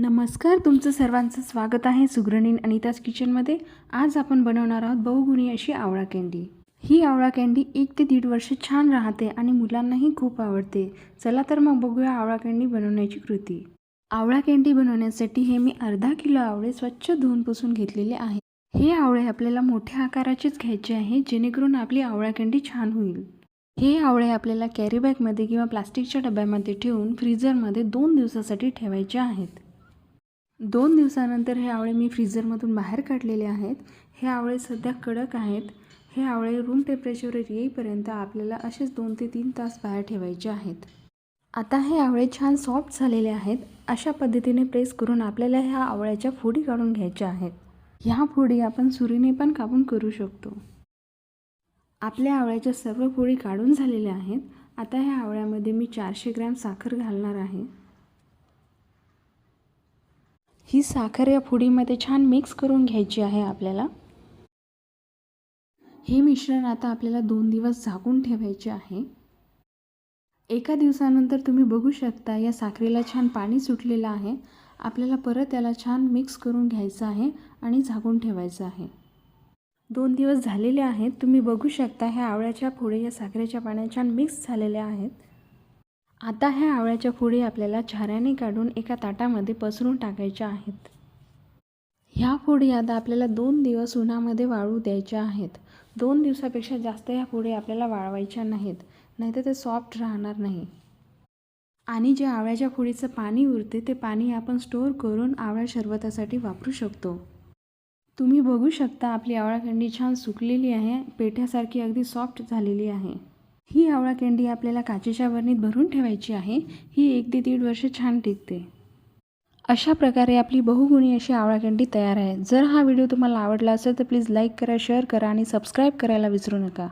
नमस्कार तुमचं सर्वांचं स्वागत आहे सुगरणीन अनिताज किचनमध्ये. आज आपण बनवणार आहोत बहुगुणी अशी आवळा कँडी ही आवळा कँडी एक ते दीड वर्ष छान राहते आणि मुलांनाही खूप आवडते. चला तर मग बघूया आवळा कँडी बनवण्याची कृती. आवळा कँडी बनवण्यासाठी हे मी अर्धा किलो आवळे स्वच्छ धुवून पुसून घेतलेले आहे. हे आवळे आपल्याला मोठ्या आकाराचेच घ्यायचे आहे जेणेकरून आपली आवळा कँडी छान होईल. हे आवळे आपल्याला कॅरीबॅगमध्ये किंवा प्लास्टिकच्या डब्यामध्ये ठेवून फ्रीजरमध्ये दोन दिवसासाठी ठेवायचे आहेत. दोन दिवसानंतर हे आवळे मी फ्रीझरमधून बाहेर काढलेले आहेत. हे आवळे सध्या कडक आहेत. हे आवळे रूम टेम्परेचरवर येईपर्यंत आपल्याला असेच दोन ते तीन तास बाहेर ठेवायचे आहेत. आता हे आवळे छान सॉफ्ट झालेले आहेत. अशा पद्धतीने प्रेस करून आपल्याला ह्या आवळ्याच्या फोडी काढून घ्यायच्या आहेत. ह्या फोडी आपण सुरीने पण कापून करू शकतो. आपल्या आवळ्याच्या सर्व फोडी काढून झालेल्या आहेत. आता ह्या आवळ्यामध्ये मी चारशे ग्रॅम साखर घालणार आहे. ही साखर या फुडीमध्ये छान मिक्स करून घ्यायची आहे आपल्याला. हे मिश्रण आता आपल्याला दोन दिवस झाकून ठेवायचे आहे. एका दिवसानंतर तुम्ही बघू शकता या साखरेला छान पाणी सुटलेलं आहे. आपल्याला परत याला छान मिक्स करून घ्यायचं आहे आणि झाकून ठेवायचं आहे. दोन दिवस झालेले आहेत. तुम्ही बघू शकता ह्या आवळ्याच्या पुढे या साखरेच्या पाण्यात छान मिक्स झालेल्या आहेत. आता ह्या आवळ्याच्या फुडी आपल्याला झाऱ्याने काढून एका ताटामध्ये पसरून टाकायच्या आहेत. ह्या फुडी आता आपल्याला दोन दिवस उन्हामध्ये वाळू द्यायच्या आहेत. दोन दिवसापेक्षा जास्त ह्या फुडी आपल्याला वाळवायच्या नाहीत नाहीतर ते सॉफ्ट राहणार नाही. आणि जे आवळ्याच्या फोडीचं पाणी उरते ते पाणी आपण स्टोअर करून आवळ्या शरबतासाठी वापरू शकतो. तुम्ही बघू शकता आपली आवळा छान सुकलेली आहे पेठ्यासारखी अगदी सॉफ्ट झालेली आहे. ही आवळा कँडी आपल्याला काचेच्या बरणीत भरून ठेवायची आहे. ही एक ते दीड वर्ष छान टिकते. अशा प्रकारे आपली बहुगुणी अशी आवळा कँडी तयार आहे. जर हा व्हिडिओ तुम्हाला आवडला असेल तर प्लीज लाईक करा शेअर करा आणि सबस्क्राईब करायला विसरू नका.